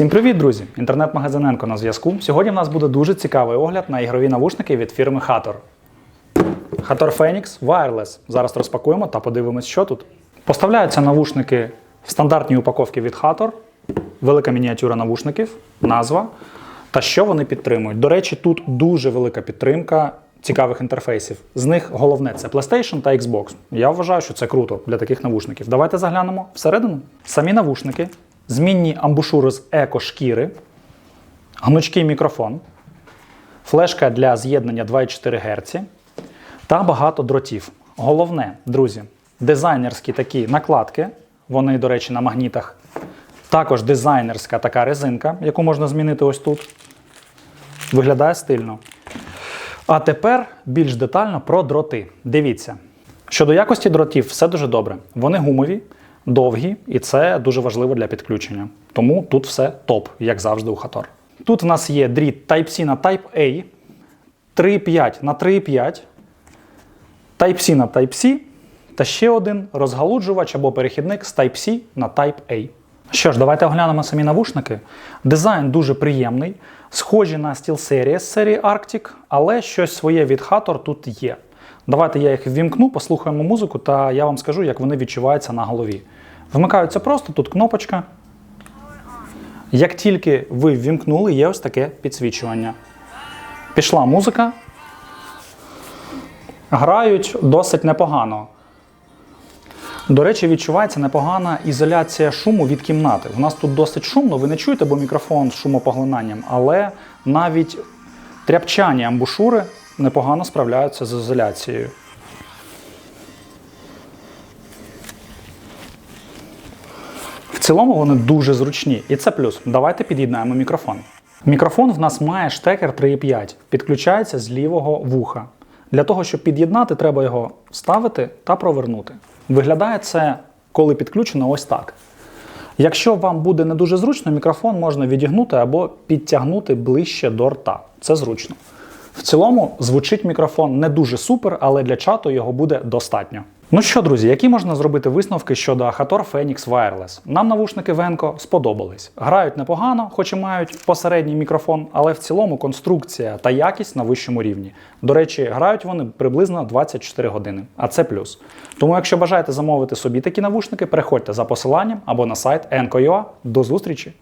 Всім привіт, друзі! Інтернет-магазин Енко на зв'язку. Сьогодні в нас буде дуже цікавий огляд на ігрові навушники від фірми Hator. Hator Phoenix Wireless. Зараз розпакуємо та подивимось, що тут. Поставляються навушники в стандартній упаковці від Hator, велика мініатюра навушників, назва та що вони підтримують. До речі, тут дуже велика підтримка цікавих інтерфейсів. З них головне це PlayStation та Xbox. Я вважаю, що це круто для таких навушників. Давайте заглянемо всередину. Самі навушники, змінні амбушури з еко-шкіри, гнучкий мікрофон, флешка для з'єднання 2,4 Гц та багато дротів. Головне, друзі, дизайнерські такі накладки, вони, до речі, на магнітах. Також дизайнерська така резинка, яку можна змінити ось тут. Виглядає стильно. А тепер більш детально про дроти. Дивіться. Щодо якості дротів, все дуже добре. Вони гумові, довгі, і це дуже важливо для підключення. Тому тут все топ, як завжди у Хатор. Тут в нас є дріт Type-C на Type-A, 3,5 на 3,5, Type-C на Type-C та ще один розгалуджувач або перехідник з Type-C на Type-A. Що ж, давайте оглянемо самі навушники. Дизайн дуже приємний, схожі на SteelSeries серії Arctic, але щось своє від Hator тут є. Давайте я їх ввімкну, послухаємо музику, та я вам скажу, як вони відчуваються на голові. Вмикаються просто, тут кнопочка. Як тільки ви ввімкнули, є ось таке підсвічування. Пішла музика. Грають досить непогано. До речі, відчувається непогана ізоляція шуму від кімнати. У нас тут досить шумно, ви не чуєте, бо мікрофон з шумопоглинанням, але навіть тряпчані амбушури непогано справляються з ізоляцією. В цілому вони дуже зручні, і це плюс. Давайте під'єднаємо мікрофон. Мікрофон в нас має штекер 3,5, підключається з лівого вуха. Для того, щоб під'єднати, треба його вставити та провернути. Виглядає це, коли підключено, ось так. Якщо вам буде не дуже зручно, мікрофон можна відігнути або підтягнути ближче до рта. Це зручно. В цілому звучить мікрофон не дуже супер, але для чату його буде достатньо. Ну що, друзі, які можна зробити висновки щодо Hator Phoenix Wireless? Нам навушники Venco сподобались. Грають непогано, хоч і мають посередній мікрофон, але в цілому конструкція та якість на вищому рівні. До речі, грають вони приблизно 24 години, а це плюс. Тому, якщо бажаєте замовити собі такі навушники, переходьте за посиланням або на сайт Enco.ua. До зустрічі!